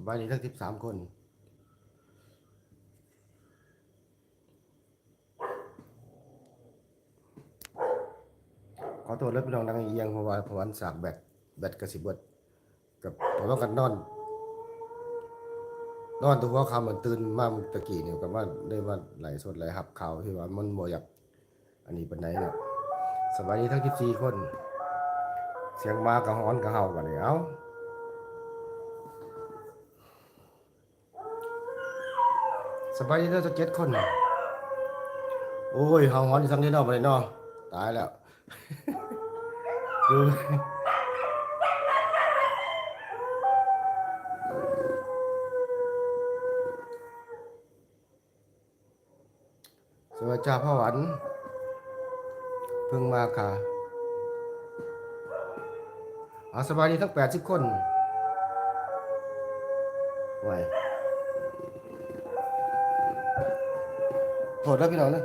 สบายดีทั้งสิบสามคนขอโทษแล้วพี่น้องดังเอียงเพราะว่าเพราะวันสากแบตแบตกระสิบเบิดกับเพราะว่ากันนอน นอนตัวหัวคำมันตื่นมาเมื่อตะกี้เนี่ยกับว่าได้ว่าไหลสดไหลหับข่าวที่ว่ามันบ่อยากอันนี้เป็นไหนเนี่ยสบายดีทั้งสิบสี่คน เสียงมากระฮ้อนกระเห่ากันเลยเอ้า สบายดีทั้งสิบเจ็ดคนน่ะโอ้ยห่าฮ้อนที่ทั้งนี้นอกมาเลยเนาะตายแล้วดูสวัสดีจ้าพ่อหวันเพิ่งมาค่ะเอาสบายดีทั้งแปดสิบคนไหว ษแล้วพี่น้องนะ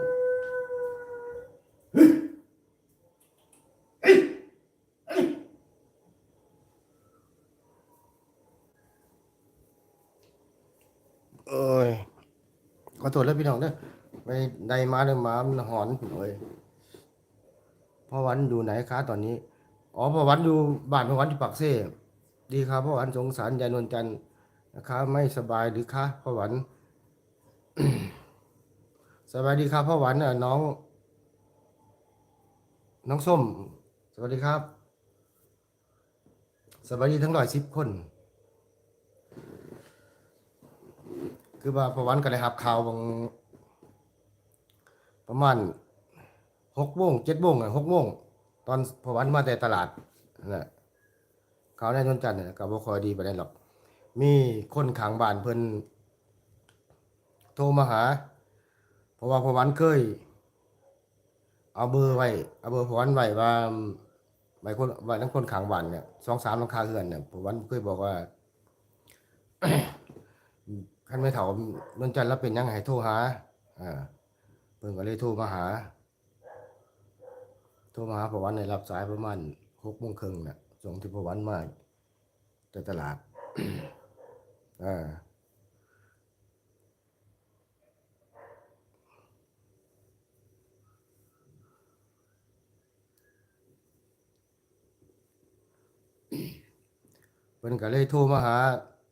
เอ้ยขอโทษแล้วพี่น้องนะไปได้มาเดินมามันหอนเอ้ยพ่อวันอยู่ไหนคะตอนนี้ อ๋อพ่อวันอยู่บ้านพ่อวันที่ปักเซ่ดีครับพ่อวันสงสารยายนวลจันทร์นะคะไม่สบายหรือคะพ่อวัน สบายดีครับพ่อหวันน่ะน้อง น้องส้ม สวัสดีครับสบายดีทั้งร้อยสิบคน คือว่าพ่อหวันก็ได้รับข่าวบางประมาณหกโมงเจ็ดโมงอะหกโมงตอนพ่อหวันมาแต่ตลาดนั่ะข่าวในนนจันทร์เนี่ยก็บ่คอยดีไปได้หรอก มีคนขางบ้านเพิ่นโทรมาหา ราะว่าพอวันเคย เอาเบอร์ไว้เอาเบอร์พอวันไว้ว่าไว้คนไว้ทั้งคนขังบ้านเนี่ยสองสามหลังคาเรือนเนี่ยพอวันเคยบอกว่าคันไม่เถานนจันทร์แล้วเป็นยังไงโทรหาอ่าเพิ่นก็เลยโทรมาหา โทรมาหาพอวันในรับสายประมาณหกโมงครึ่งน่ะส่งที่พอวันมาแต่ตลาดอ่า เพิ่นก็เลยโทรมาหา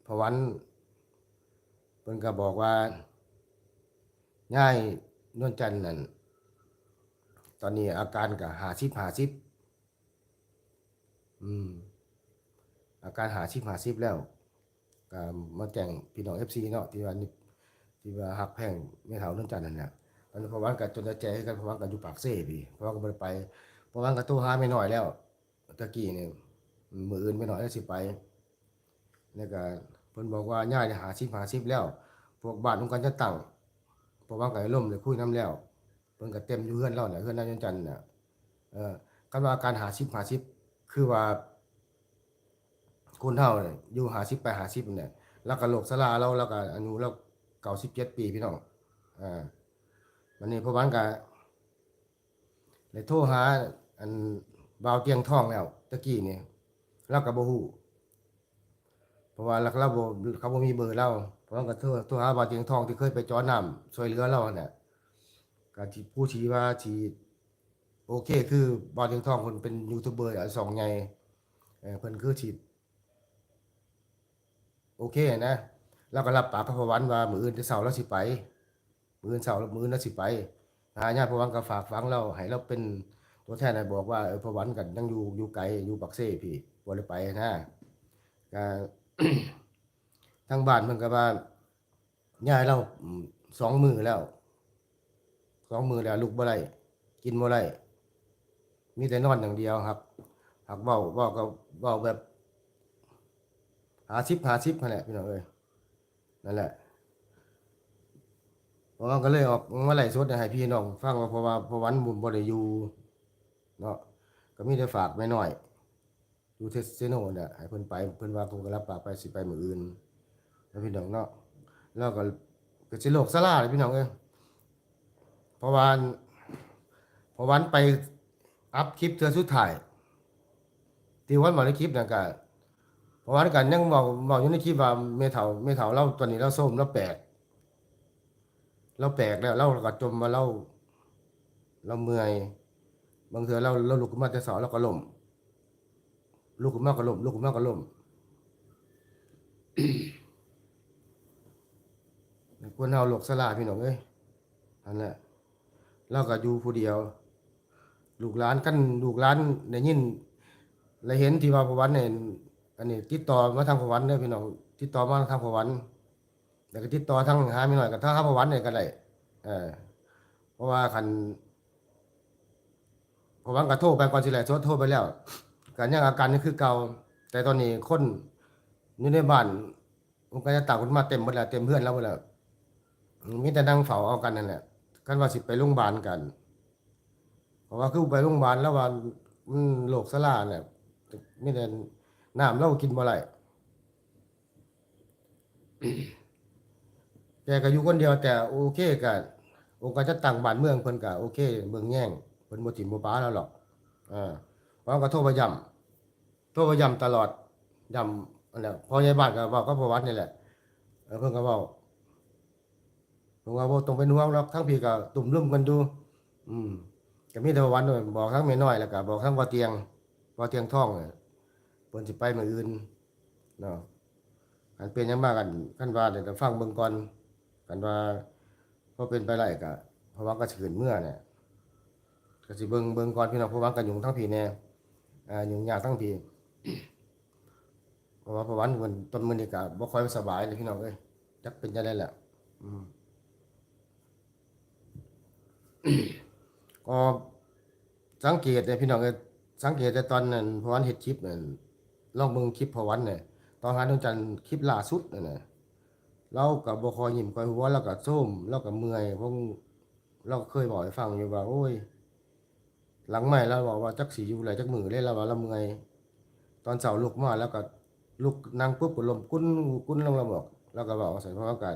พระวันเพิ่นก็บอกว่าง่ายนวลจันทร์นั่นตอนนี้อาการก็หาชิบหาชิบอืม อาการหาชิบหาชิบแล้วก็มาแจ้งพี่น้องเอฟซีเนาะที่ว่านี่ที่ว่าหักแพงไม่เท่านวลจันทร์นั่นน่ะตอนนี้พวันก็จนจะแจ้งให้กันพวันก็อยู่ปากเซ่พี่พวันก็ได้ไปพวันก็โทรหาไม่น้อยแล้วตะกี้นี่ย มืออื่นไม่น้อยแล้วสิไปแล้วก็เพิ่นบอกว่าย่าจะหาชิปหาชิปแล้ว พวกบ้านของกันจะตั้งเพราะว่าไก่ล่มเลยคุยน้ำแล้วเพิ่นก็เต็มอยู่เฮือนเราเนี่ยเฮือนนายจันทร์น่ะเอ่อคำว่าการหาชิปหาชิปคือว่า คนเฮาเนี่ยอยู่หาชิปไปหาชิปเนี่ยแล้วก็โลกสลาเราแล้วก็อายุเราเก่าสิบเจ็ดปีพี่น้องอ่าวันนี้พอวันก็เลยโทรหาอันบ่าวเตียงทองแล้วตะกี้เนี่ย เราก็บ่ฮู้เพราะว่าเราเราบ่เขาบ่มีเบอร์เราเพราะว่าก็โทรโทรหาบ่าวเตียงทองที่เคยไปจอน้ำช่วยเหลือเราเนี่ยก็ที่ผู้ชี้ว่าที่โอเค คือบ่าวเตียงทองเพิ่นเป็นยูทูบเบอร์อันสองใหญ่เออเพิ่นคือที่โอเคนะเราก็รับปากกับพระวันว่ามืออื่นจะเสาร์เราสิไป มืออื่นเสาร์มื้ออื่นเราสิไปหาญาติพระวันก็ฝากฝังเราให้เราเป็นตัวแทนให้บอกว่าเออพระวันกันยังอยู่อยู่ไกลอยู่ปักเซ่พี่ บ่ได้ไปนะก็ทางบ้านเพิ่นก็ว่าย่ายเราสองมือแล้วสองมือแล้วลุกบ่ได้กินบ่ได้มีแต่นอนอย่างเดียวครับหักเว้าเว้าก็เว้าแบบหาชิปหาชิปนั่นแหละพี่น้องเอ้ยนั่นแหละเพราะว่าก็เลยออกมาไล่สดให้พี่น้อง ฟังว่าเพราะว่าพวันบุญบ่ได้อยู่เนาะก็มีแต่ฝากไว้หน่อย อยู่เทสเซโนเนี่ยให้เพิ่นไปเพิ่นว่าเพิ่นก็รับปากไปสิไปมื้ออื่นแล้วพี่น้องเนาะแล้วก็ก็สิโลกสลาเลยพี่น้องเอ้ยเพราะว่าเพราะวันไปอัพคลิปเทือสุดท้ายที่วันมาในคลิปนั่นก็เพราะว่ากันยังบอกบอกอยู่ในคลิปว่าเมถาเมถาเราตอนนี้เราส้มเราแปลกเราแปลกแล้วเราก็จมมาเราเราเมื่อยบางเทื่อเราเราลุกขึ้นมาแต่เสาเราก็ล้ม ลุกขึ้นมาก็ล้มลุกขึ้นมาก็ล้มควรเอาหลกสลาพี่น้องเอ้ยอันนั้นเราก็อยู่ผู้เดียว ลูกหลานกันลูกหลานได้ยินได้เห็นที่ว่าพระวันเนี่ยอันนี้ ติดต่อมาทางพวันเด้อพี่น้องติดต่อมาทางพวันแล้วก็ติดต่อทางหาไม่หน่อยกับทางพระวันเนี่ยก็ได้เออเพราะว่าคันพวันก็โทรไปก่อนสิแหละโทรไปแล้ว กันยังอาการนี่คือเก่าแต่ตอนนี้คนอยู่ในบ้านมันก็จะต่างคนมาเต็มหมดแล้วเต็มเพื่อนแล้วหมดแล้วมีแต่นั่งเฝ้าเอากันนั่นแหละกันว่าสิไปโรงพยาบาลกัน เพราะว่าคือไปโรงพยาบาลแล้วว่ามันโรคสลาเนี่ยไมแต่ได้น้ำเรากินบ่ไหลแกก็อยู่คนเดียวแต่โอเคกันองค์การจัดตั้งบ้านเมืองเพิ่นก็โอเค เมืองแย่งเพิ่นบ่ถิ่มบ่ป้าแล้วหรอกอ่าเพราะก็โทรไปย้ำ โทรไปย้ำตลอดย้ำอันนั้นพอใหญ่บ้านก็เว้ากับประวัตินี่แหละเพิ่นก็เว้าเพิ่นว่าต้องเป็นห่วงหรอกทั้งพี่ก็ตุ่มรุ่มกันอยู่อืมก็มีแต่ว่าวันด้วยบอกทั้งแม่น้อยแล้วก็บอกทั้งว่าเตียงว่าเตียงท่องเนี่ยเพิ่นสิไปมืออื่นเนาะอันเป็นยังมากันคันว่าเดี๋ยวฟังเบิ่งก่อนกันว่าพอเป็นไปได้ก็เพราะว่าก็สิขึ้นเมื่อเนี่ยก็สิเบิ่งเบิ่งก่อนพี่น้องเพราะว่ากันยุงทั้งพี่แน่อ่ายุงยากทั้งพี่ เพราะว่าเพระวันมันต้นมื้อนี้ก็บ่ค่อยสบายเลยพี่น้องเอ้ยจักเป็นจังได๋แหละอืมก็สังเกตเนี่ยพี่น้องเอ้ยสังเกตแต่ตอนนั้นพวันเฮ็ดคลิปนั่นลองเบิ่งคลิปพวันเนี่ยตอนหาดวงจันทร์คลิปล่าสุดนั่นน่ะเราก็บ่คอยยิ้มคอยหัวเราก็ส้มเราก็เมื่อยพราะเราเคยบอกให้ฟังอยู่ว่าโอ้ยหลังใหม่เราบอกว่าจักสิอยู่ไหลจักมือเลยเราว่าเราเมื่อย ตอนเช้าลุกมาแล้วก็ลุกนั่งปุ๊บก็ลมกุ้นกุ้นลงเราบอกเราก็บอกใส่เพราะอากาศ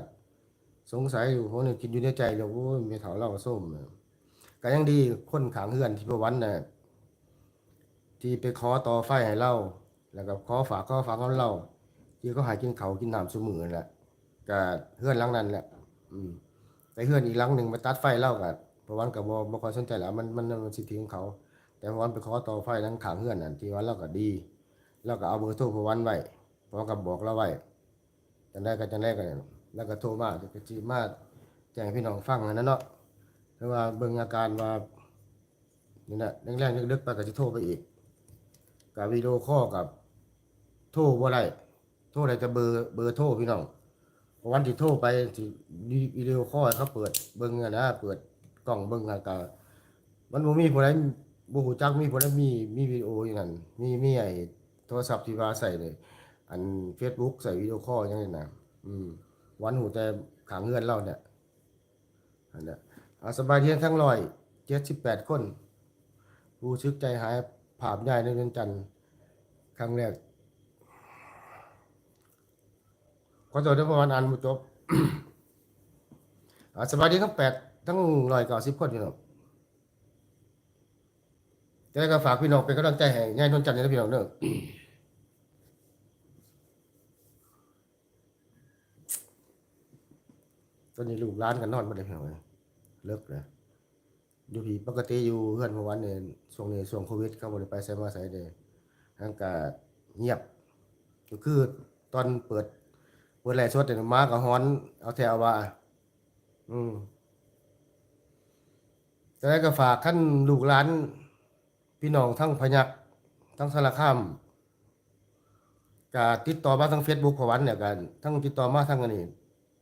สงสัยอยู่เพราะนี่คิดอยู่ในใจแล้วโอ้ยมีเฒ่าเราก็ส้มก็ยังดีคนขางเฮือนที่ประวันน่ะที่ไปขอต่อไฟให้เราแล้วก็ขอฝากขอฝากของเราที่เขาหายกินเขากินน้ำสมือแหละก็เฮือนหลังนั้นแหละ อืมแต่เฮือนอีกหลังหนึ่งมาตัดไฟเล่ากันประวันก็บ่บ่ค่อยสนใจแล้วมันมันมันสิทธิของเขา แต่ประวันไปขอต่อไฟทั้งขางเฮือนนั่นที่ว่าเราก็ดี เราก็เอาเบอร์โทรประวันไว้พราะว่าก็บบอกเราไว้จังได้ก็จังได้ก็แล้วก็โทรมาก็สิมาแจ้งพี่น้องฟังนนั้นเนาะแต่ว่าเบิ่งอาการว่านี่นะแรงๆลึกๆไปก็สิโทรไปอีกกับวิดีโอคอกับโทรบ่าได้โทรได้แต่เบอร์เบอร์โทรพี่น้องวันที่โทรไปสิวิดีโอคอเขาเปิดเบิ่งอะนะเปิดกล้องเบิ่งอาการมันบ่มีผู้ใดบ่ฮู้จักมีผู้ใดมีมีวิดีโออย่างนั้นมีมีไอ้ โทรศัพท์ที่ว่าใส่เลย อัน Facebook ใส่วิดีโอคอลอย่างนี้นะอืม วันหูแต่ขางเงินเราเนี่ยอันเนี้ยอาสบายดียนทั้งร้อยเจ็ดสิบแปดคนผู้ชึกใจหายผาบใหญ่ในเดือนจันทร์ครั้งแรกขอตัวได้ประมาณอันมุจบอาสบายดีทั้งแปดทั้งร้อยเก้าสิบคนพี่น้อง จะได้ก็ฝากพี่น้องเป็นกำลังใจให้ง่ายนนจันทร์นะพี่น้องเด้อตอนนี้ลูกร้านกันนอนมาได้พี่น้องเอ้ยเลิกเลยอยู่พี่ปกติอยู่เพื่อนเมื่อวันเนี่ยช่วงนี้ช่วงโควิดเขาบ่ได้ไปไสมาไสเด้ทางก็เงียบ ก็คือตอนเปิดเปิดไลฟ์สดเนี่ยมาก็ฮ้อน เอาแถวว่า อืมแต่ได้ก็ฝากท่านลูกหลาน พี่น้องทั้งพยักทั้งสารคามก็ติดต่อมาทาง Facebook ของวันเนี่ยกันทั้งติดต่อมาทางอันนี้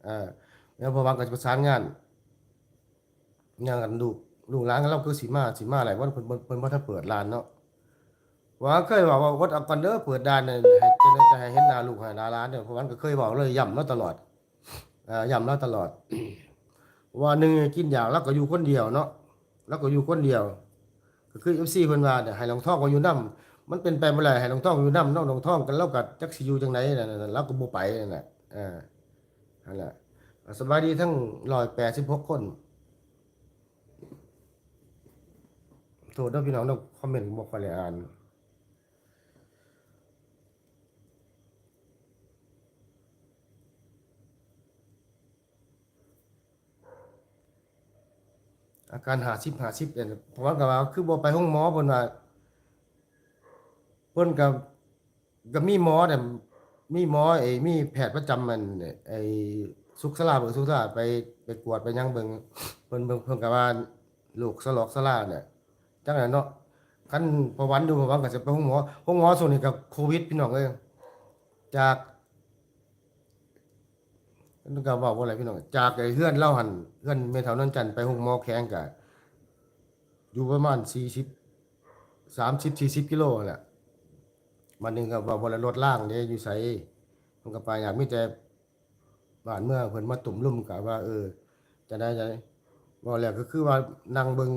อ่าแล้วพอวันก็จะประสานงานงานกันลูลูกร้านกันเราคือสีมาสีมาอะไรว่าเพิ่นเพิ่นเพิ่นบ่ทันเปิดร้านเนาะว่าเคยบอกว่าวัดเอากันเด้อเปิดร้านเนี่ยจะได้จะให้เห็นหน้าลูกให้หน้าร้านเนี่ยเพราะวันก็เคยบอกเลยย้ำเราตลอดอ่าย้ำเราตลอดว่าหนึ่งกินอย่างแล้วก็อยู่คนเดียวเนาะแล้วก็อยู่คนเดียว ก็คือเอฟซีเพิ่นว่าเนี่ยให้หลวงท่องก็อยู่นํมันเป็นไปบ่ได้ให้หลวงท่องอยู่นํน้องลวงท่องกันแล้วก็จักสิอยู่จังไดนั่นน่ะเราก็บ่ไปนั่นน่ะอ่านั่นแหละสบายดีทั้ง186คนโทษด้วยพี่น้องเราคอมเมนต์บอกไปเลยอ่าน อาการหาชิบหาชิบเนี่ยเพราะว่าก็ว่าคือบ่ไปห้องหมอเพิ่นว่าเพิ่นก็ก็มีหมอเนี่ยมีหมอไอ้มีแพทย์ประจำมันเนี่ยไอ้สุขศาลาเบิ่งสุขศาลาไปไปกวดไปยังเบิ่งเพิ่นเบิ่งเพิ่นก็ว่าลูกสลอกสลาเนี่ยจังได๋เนาะคันประวันอยู่ประวันก็สิไปห้องหมอห้องหมอส่วนนี้ก็โควิดพี่น้องเอ้ยจาก นั่นก็เว้าบ่อะไรพี่น้องจากไอ้เฮือนเล่าหันเฮือนแม่เฒ่านนจันไปห้องมอแข้งก็อยู่ประมาณสี่สิบสามสิบสี่สิบกิโลนั่แหละมันหนึ่งก็บอกว่ารถล่างเนี่ยอยู่ใส่มันก็ไปอยากมีแต่บ้านเมื่อเพิ่นมาตุ่มลุ่มกะว่า เออ จะได้จะได้ว่าแล้วก็คือว่านั่งเบิง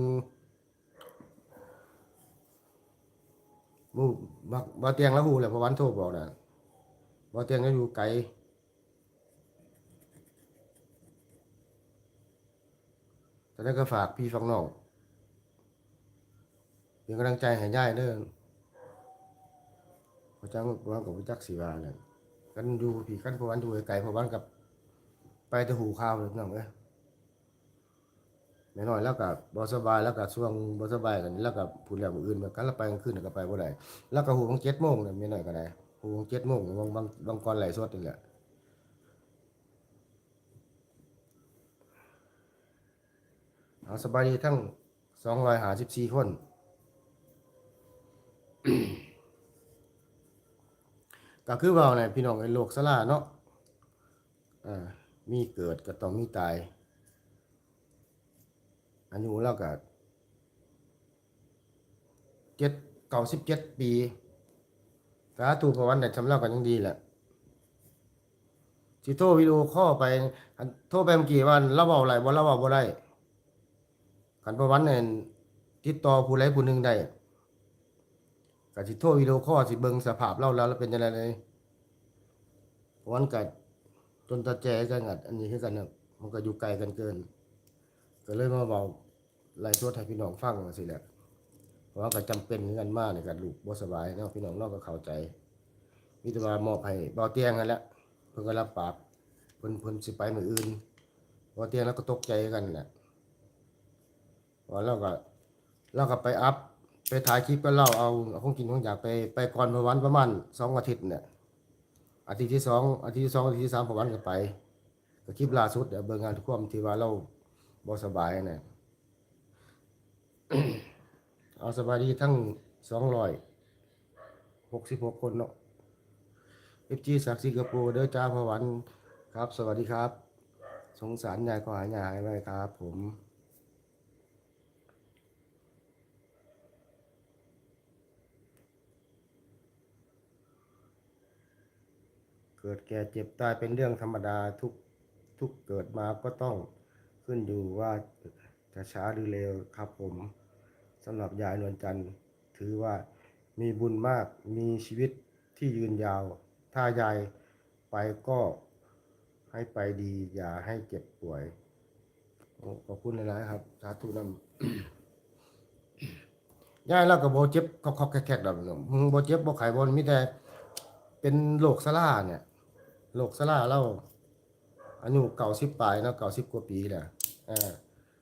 มูบ่บ่เตียงแล้วหูแหละพระวันโทรบอกนะบ่เตียงก็อยู่ไกล แต่นั้นก็ฝากพี่ฟังน้องเป็นกำลังใจให้ย่ายเด้อพระเจ้าพระวันกับพระจักสีวาเนี่ยกันอยู่พี่กันพระวันอยู่ไกลพระวันกับ ไปตะหูข้าวเลยน้องเอ้ยไม่น้อยแล้วกับ่สบายแล้วก็ช่วงบ่สบายกันแล้วก็พูดแล้วมื้ออื่นแบบกันแล้วไปกลางคืนก็ไปบ่ได้แล้วก็หูของ7โมงเนี่ยไม่น้อยก็ได้หูของ7โมงบางบางบางก่อนไหลสดนี่แหละ เอาสบายดีทั้ง254คนก็คือว่าเนี่ยพี่น้องไอ้โลกสลาเนาะอ่ามีเกิดก็ต้องมีตายอายุเราก็เจ็ดเก้าสิบเจ็ดปีสาธุพระวันได้ชำระกันยังดีแหละสิโทรวิดีโอข้อไป โทรไปเมื่อกี้วันเราเบาอะไรบ่เราเบาบ่ได้ ขันพระวันเนี่ยติดต่อผู้ใดผู้หนึ่งได้ก็สิโทรวิดีโอคอสิเบิงสภาพเราแล้วแล้วเป็นจังไดเลยเพระวันก็จนตาแจกันอัดอันนี้คือกันนะมันก็อยู่ไกลกันเกิน ก็เลยมาเบาไล่สดให้พี่น้องฟังจังซี่แหละเพราะว่าก็จำเป็นคือกันมากในการลูกบ่สบายเนาะพี่น้องนอกก็เข้าใจมีต่ว่ามอบให้เบาเตียงนั่นแหละเพิ่นก็รับปากเพิ่นเพิ่นสิไปมืออื่นเบาเตียงแล้วก็ตกใจกันแหละ ว่าเราก็เราก็ไปอัพไปถ่ายคลิปก็เล่าเอาของกินของอยากไปไปก่อนประวันประมาณสองอาทิตย์เนี่ยอาทิตย์ที่สองอาทิตย์ที่สองอาทิตย์ที่สามประวันก็ไปก็คลิปล่าสุดเบิ่งงานทุกความที่ว่าเราบ่สบายเนี่ยเอาสบายดีทั้งสองร้อยหกสิบหกคนเนาะเอฟจีสักสิงคโปร์เด้อจ้าพวันครับ สวัสดีครับ สงสารยายก็หายายไว้ครับผม กิดแก่เจ็บตายเป็นเรื่องธรรมดาทุกทุกเกิดมาก็ต้องขึ้นอยู่ว่าจะช้าหรือเร็วครับผมสำหรับยายนวลจันทร์ถือว่ามีบุญมากมีชีวิตที่ยืนยาว ถ้ายายไปก็ให้ไปดี อย่าให้เจ็บป่วยอขอบคุณหลายๆครับ สาธุนำยายเราก็บ่เจ็บคอกๆแคกๆดอกเนาะมึงบ่เจ็บโบไข้บ่มีแต่เป็นโรคซาร่าเนี่ย โรคซาร่าเราอายุเก่าสิบปลายเนาะเก่าสิบกว่าปีแหละอ่า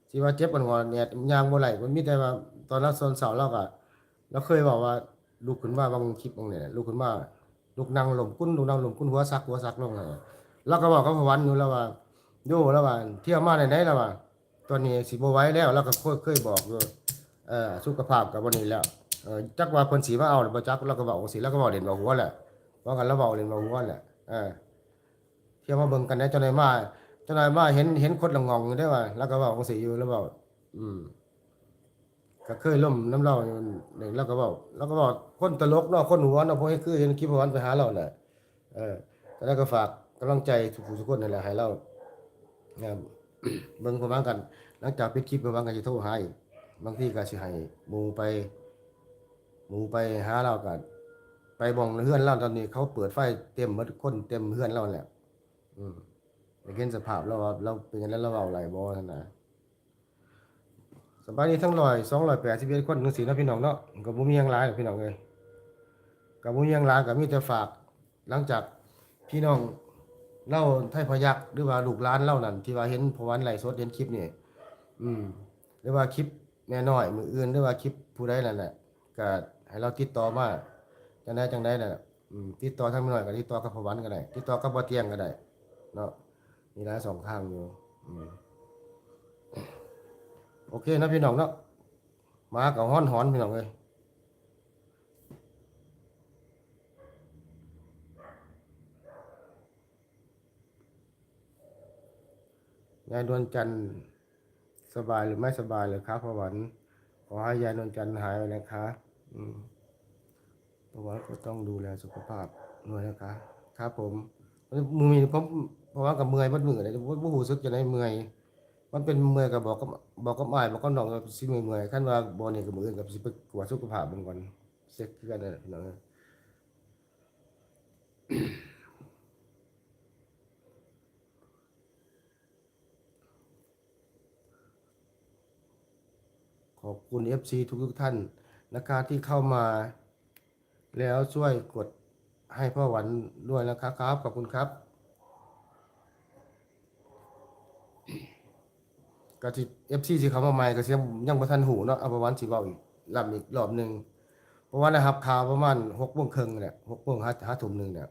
ที่ว่าเจ็บปวดหัวเนี่ยยางบ่ไหลมันมีแต่ว่าตอนนั้นโซนเสาร์เราก็เราเคยบอกว่าลุกขึ้นมาบางคลิปบางเนี่ยลุกขึ้นมาลุกนั่งลมกุ้นลุกนั่งลมกุ้นหัวซักหัวซักลงเลยเราก็บอกกับพวันอยู่แล้วว่าโย่แล้วว่าเที่ยวมาไหนๆแล้วว่าตอนนี้สิบไว้แล้วเราก็เคยเคยบอกอยู่เอ่อสุขภาพกับวันนี้แล้วเออจักว่าเพิ่นสิมาเอาหรือบ่จักเราก็บอกสิแล้วก็บอกเด่นบอกหัวแหละว่ากันแล้วเบาเล่นเบาหัวแหละเออ เที่ยวมาเบิ่งกันได้เจ้านายมาเจ้านายมาเห็นเห็นคนละงองอยู่ได้ว่า แล้วก็เว้าจังซี่อยู่แล้วเว้าอืมก็เคยล่มน้ำเล่าอยู่หนึ่งแล้วก็เว้าแล้วก็เว้าคนตลกเนาะคนหัวเนาะพวกนี้คือเห็นคลิปวันไปหาเราน่ะ เออแล้วก็ฝากกำลังใจทุกผู้ทุกคนนั่นแหละให้เราเนี่ยเบิ่งพร้อมกัน หลังจากปิดคลิปพร้อมกันสิโทรหาอีกบางทีก็สิให้หมูไปหมูไปหาเรากันไปบองเฮือนเราตอนนี้เขาเปิดไฟเต็มมดคนเต็มเฮือนเราแหละ อืมไปเห็นสภาพเราว่าเราเป็นอย่างนั้นเราเอาอะไหลบ่นั่นนะสบายดีทั้งร้อยสองร้อยแปดสิบเอ็ดคนนึงสีนะพี่น้องเนาะกับบุมียังหลายพี่น้องเลยกับบุมียังหลายกับมีแต่ฝาก หลังจากพี่น้องเล่าไทยพยักหรือว่าลูกหลานเล่านั่นที่ว่าเห็นพวันไหลสดเห็นคลิปนี่อืม หรือว่าคลิปแน่น้อยมืออื่นหรือว่าคลิปผู้ใดนั่นแหละก็ให้เราติดต่อมาจังได้จังไดนั่นน่ะติดต่อทางแม่น้อยก็ติดต่อกับพวันก็ได้ติดต่อกับบ่เตียงก็ได้ เนาะมีหลายสองทางอยู่โอเคนะพี่น้องเนาะมากับฮ้อนหอนพี่น้องเอ้ยยายนวลจันทร์สบายหรือไม่สบายเลยครับพระวันขอให้ยายนวลจันทร์หายไปนะคะอืมพระวันก็ต้องดูแลสุขภาพด้วยนะคะ ครับผมมือมีผม เพราะว่ากับเมื่อยมันมือเลยว่าผู้สึกจะได้เมื่อย มันเป็นเมื่อยกับบอกกับบอกกับอ้ายบอกกับน้องกับสิเมื่อยเมื่อยขั้นว่าบ่นี่กับมืออื่นกับสิไปกวดสุขภาพเบิ่งก่อนเซ็กคือกันนั่นแหละพี่น้องขอบคุณ FC ทุกทุกๆท่านนะคะที่เข้ามา แล้วช่วยกดให้พ่อหวันด้วยนะครับครับขอบคุณครับ ก็ที่ FC ที่เขามาใหม่ก็สิยังยังบ่ทันหูเนาะเอาประวันสิเว้าอีกลำอีกรอบหนึงเพราะว่านะครับข่าวประมาณ6โมงครึ่งเนี่ย6โมง5 5ทุ่มหนึงเนี่ย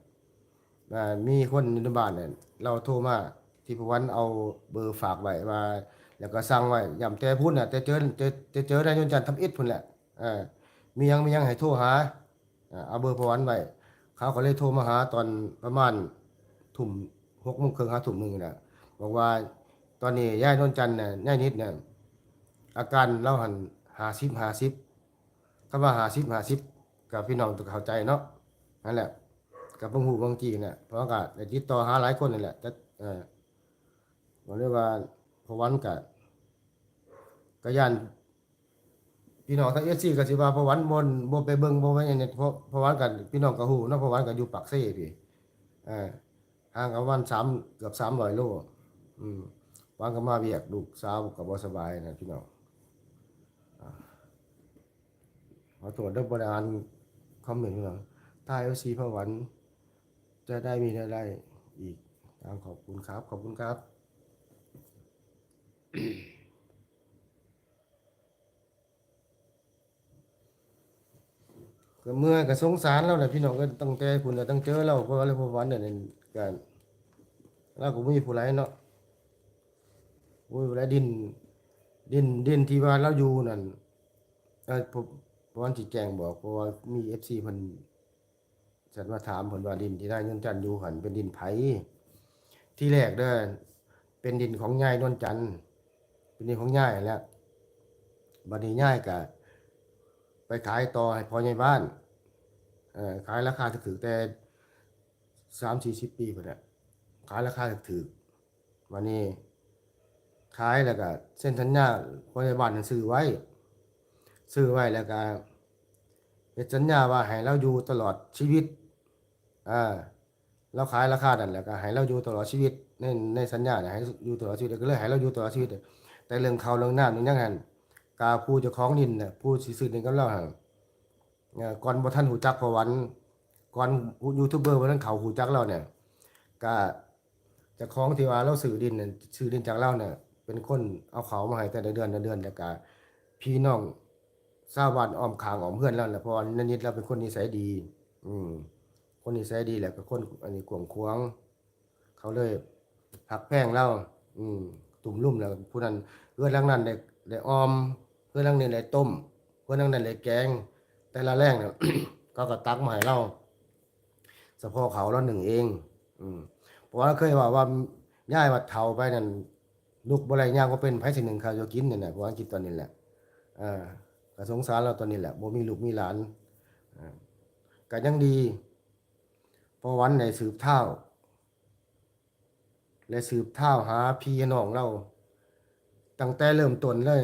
อ่ามีคนอยู่ในบ้านเนี่ยเราโทรมาที่ประวันเอาเบอร์ฝากไว้ว่าแล้วก็สั่งไว้ย่ำแต่พุ่นน่ะแต่เจอแต่แต่เจอได้ยนจันทร์ทำอิฐพุ่นแหละเออมียังมียังให้โทรหาอ่าเอาเบอร์ประวันไว้เขาก็เลยโทรมาหาตอนประมาณทุ่มหกโมงครึ่งห้าทุ่มหนึ่งน่ะบอกว่า ตอนนี้ย่ายนนจันเนี่ยย่ายนิดเนี่ยอาการเล่าหันหาซิบหาซิบคำว่าหาซิบหาซิบกับพี่น้องต้องเข้าใจเนาะนั่นแหละกับบางหูบางจีเนี่ยเพราะว่าก็ได้ติดต่อหาหลายคนนี่แหละแต่เออบอกเลยว่าพวันกับกยันพี่น้องทั้งเอซีก็สิว่าพวันบนบ่ไปเบิ่งบ่ไว้ในเพราะเพราะวันกันพี่น้องก็ฮู้เนาะพวันก็อยู่ปากเซ่พี่เออห่างกันวัน3เกือบ300โลอืม วันก็มาเวียกลูกสาวก็บ่สบายนะพี่น้องอ่าขอตรวจเรื่องบริการคอมเมนต์พี่น้องถ้า FC พระวัน จะได้มีรายได้อีกตามขอบคุณครับ ขอบคุณครับก็เมื่อก็สงสารเราแหละพี่น้องก็ตั้งแต่พุ่นน่ตั้งเจอเราเพราะอะไรพาวันเนี่ยกันเราก็บ่มีผู้ไรเนาะ บ่มีผู้ไรดิน ดินดินที่ว่าเราอยู่นั่นเออผมผมวันสิแจงบอกเพราะว่ามี FC เพิ่นฉันมาถามเพิ่นว่าดินที่ได้เงินจันทร์อยู่หันเป็นดินไผที่แรกเด้อเป็นดินของยายนวลจันทร์เป็นดินของยายนั่นแล้วบัดนี้ยายก็ไปขายต่อให้พ่อใหญ่บ้านขายราคาถือแต่สามสี่สิบปีไปแล้วขายราคาถือวันนี้ ขายแล้วก็เส้นสัญญาพ่อใหญ่บ้านนั้นซื้อไว้ ซื้อไว้แล้วก็เป็นสัญญาว่าให้เราอยู่ตลอดชีวิตอ่าเราขายราคานั่นแหละก็ให้เราอยู่ตลอดชีวิตในในสัญญาเนี่ยให้อยู่ตลอดชีวิตก็เลยให้เราอยู่ตลอดชีวิต แต่เรื่องเขาเรื่องน้ำนี่ยังหันกาผู้เจ้าของดินน่ะผู้สิซื้อนี่ก็เล่าหันเอ่อก่อนบ่ทันหูจักพวันก่อนยูทูบเบอร์บ่ทันเขาหูจักเราเนี่ยก็เจ้าของที่ว่าเราซื้อดินน่ะซื้อดินจากเราเนี่ย เป็นคนเอาเขามาให้แต่ละเดือนละเดือนแล้วก็พี่น้องชาวบ้านอ้อมขางอ้อมเพื่อนแล้วแหละเพราะวันนิดเราเป็นคนนิสัยดี อืม คนนิสัยดีแหละก็คนอันนี้กวงควง เขาเลยหักแพงเราอืม ตุ่มลุ่มแล้วผู้นั้นเพื่อนหลังนั้นได้ได้ออม เพื่อนหลังนี้ได้ต้ม เพื่อนหลังนั้นได้แกง แต่ละแรงเนี่ยก็ก็ตักมาให้เราเฉพาะเขาเราหนึ่งเอง อืมเพราะว่าเคยว่าว่าย่ายว่าเฒ่าไปนั่น ลูกบ่ไรย่างก็เป็นไผสิหนึ่งข้าวจะกินนี่แหละเพราะว่าคิดตอนนี้แหละอ่าก็สงสารเราตอนนี้แหละบ่มีลูกมีหลานอ่าก็ยังดีพอวันได้สืบเท่าและสืบเท่าหาพี่น้องเราตั้งแต่เริ่มต้นเลย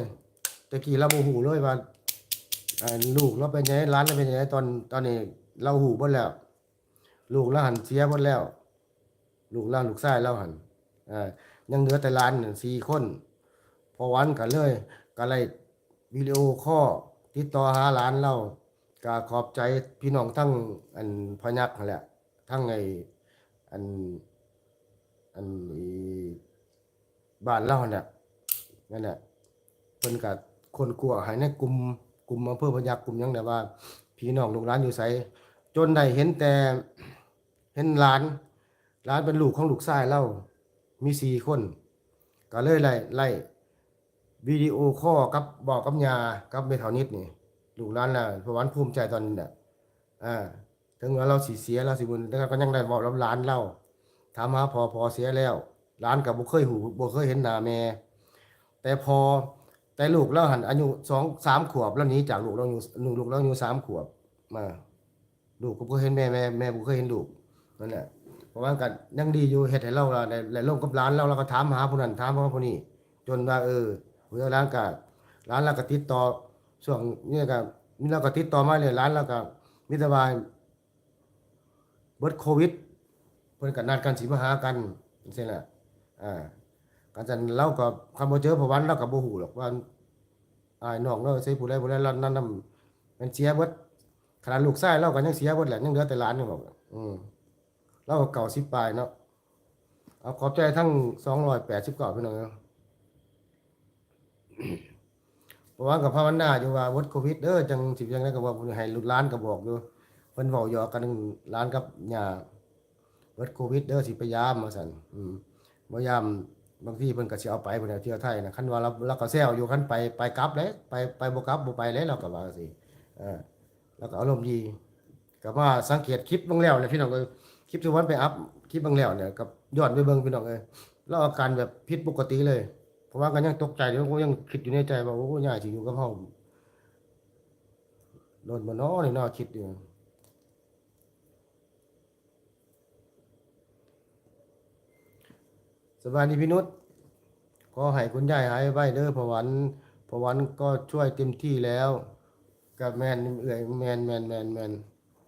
ตะกี้เราบ่ฮู้เลยว่าลูกเราเป็นยังไงร้านเราเป็นยังไงตอนตอนนี้เราฮู้เบิดแล้ว ลูกเราหันเสียหมดแล้ว ลูกเราลูกชายเราหันอ่า ยังเหลือแต่หลานนั่น4คนพอวันกันเลยก็เลยวิดีโอคอติดต่อหาหลานเราก็ขอบใจพี่น้องทั้งอันพยักนั่แหละทั้งไออันอันบ้านเราเนี่ยนั่นแหละเพิ่นก็คนกลัวให้ในกลุ่มกลุ่มอำเภอพยัคฆ์กลุ่มยังแต่ว่า พี่น้องลูกหลานอยู่ไสจนได้เห็นแต่เห็นหลานหลานเป็นลูกของลูกชายเล่า มีสี่คน ก็เลยไล่ไล่วิดีโอคอกับบอกกับยากับเมทานิดนี่ลูกหลานน่ะพระวันภูมิใจตอนนี้น่ะอ่าถึงว่าเราสิเสียเราสิบุญแต่ก็ยังได้บอกรับหลานเล่าถามหาพอพอเสียแล้วหลานกับบ่เคยหูบ่เคยเห็นหน้าแม่ แต่พอแต่ลูกเราหันอายุสองสามขวบแล้วนี้จากลูกเราอยู่หนูลูกเราอายุสามขวบมาลูกก็บ่เคยเห็นแม่แม่แม่บ่เคยเห็นลูกนั่นแหละ เพระว่ากันยังดีอยู่เฮ็ดให้เราละได้ได้ลงกับร้านเราเราก็ถามหาผู้นั้นถามหาผู้นี้ จนว่าเออเวลาร้านก็ร้านเราก็ติดต่อช่วงนี้ก็มีเราก็ติดต่อมาเลยร้านเราก็มีแต่ว่าเบิดโควิดเพิ่นก็นัดกันสิมาหากันจังซี่แหละอ่ากันจันเราก็คำบ่เจอพอวันเราก็บ่ฮู้หรอกว่าอ้ายน้องเราใส่ผู้ใดผู้ใดเรานั่นนำมันเสียเบิดขนาดลูกชายเราก็ยังเสียเบิดแหละยังเหลือแต่หลานนึงบอกอืม เราก็เก่า10ปลายเนาะเอาขอบใจทั้ง289พี่น้องเนาะเพราะว่ากับภาวนาอยู่ว่าวัดโควิดเด้อจังสิบจังได๋ก็บอกให้ลูกหลานก็บอกอยู่เพิ่นเว้าหยอกกันหลานกับย่าวัดโควิดเด้อสิพยายามว่าซั่นอืมบ่ยามบางทีเพิ่นก็สิเอาไปเพิ่นเอาเที่ยวไทยนะคันว่าเราเราก็แซวอยู่คันไปไปกลับเลยไปไปบ่กลับบ่ไปเลยเราก็ว่าจังซี่เออแล้วก็อารมณ์ดีก็มาสังเกตคลิปเบางแล้วเนี่ยพี่น้องเอ้ย คลิปที่วันไปอัพคลิปบางแล้วเนี่ยกับยอนไปเบิ่งพี่น้องเอ้ยแล้วอาการแบบผิดปกติเลย เพราะว่าก็ยังตกใจอยู่ก็ยังคิดอยู่ในใจว่าโอ้ยายสิอยู่กับเฮาโดนบ่น้อนี่นาะคิดอยู่สวัสดีพี่นุชขอให้คุณยายหายไว้เด้อพอวันพอวันก็ช่วยเต็มที่แล้ว กับแมนเอื่อยแมนแมนแมนแมน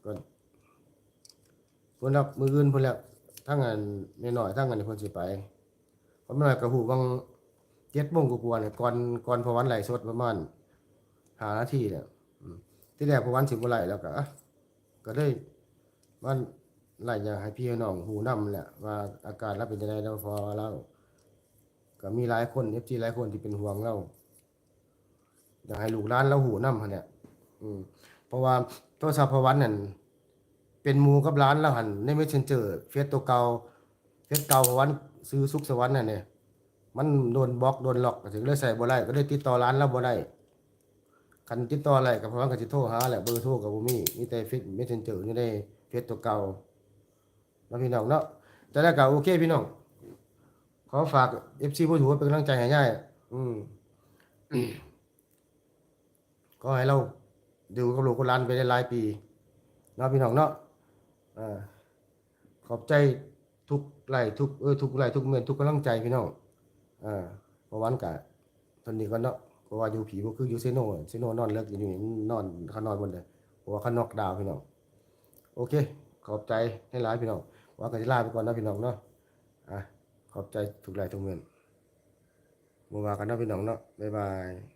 ก่อน พุ่นรับมืออื่นพุ่นแล้วทั้งงานไม่น้อยทั้งงานคนสิไปเพราะไม่น้กระหูบางเจ็ดโมงกว่าเนี่ยก่อนก่อนพอวันไหลสดประมาณหานาทีเนี่ยที่แรกพอวันสิบวันไหลแล้วก็ก็ได้มันไหลอย่ากให้พี่น้องหูนํแหละว่าอาการเราเป็นยังไงแล้วพอเราก็มีหลายคนเอฟซีหลายคนที่เป็นห่วงเราอยากให้ลูกหลานเราหูนํหั่นเนี่ยอืมเพราะว่าโทรศัพท์พวันนั่น เป็นมูกับร้านเราหันใน Messenger เฟซตัวเก่าเฟซเก่าวันซื้อสุขสวรรค์นั่นเนี่ยมันโดนบล็อกโดนล็อกถึงเลยใส่บ่ได้ก็เลยติดต่อร้านเราบ่ได้คันติดต่ออะไรก็เพราะว่าก็สิโทรหาแหละเบอร์โทรก็บ่มีมีแต่เฟซ Messenger นี่ได้เฟซตัวเก่าแล้วพี่น้องเนาะแต่แล้วก็โอเคพี่น้องขอฝาก FC ผู้ถือว่าเป็นกำลังใจให้ย่ายอืมก็ให้เราดูกับลูกกับหลานไปได้หลายปีเนาะพี่น้องเนาะ อ่าขอบใจทุกไลค์ทุกเออทุกไลค์ทุกเมนทุกกำลังใจพี่น้องอ่าเพราะวันกะตอนนี้ก็เนาะเพราะว่าอยู่ผีก็คืออยู่เซโนเซโนนอนเลิกอยู่นี่นอนเขานอนบนเลยเพราะว่าเขานอกดาวพี่น้องโอเค ขอบใจให้หลายพี่น้องว่ากันจะลาไปก่อนนะพี่น้องเนาะอะขอบใจทุกหลทุกเมือนมาว่ากันนะพี่น้องเนาะบ๊ายบาย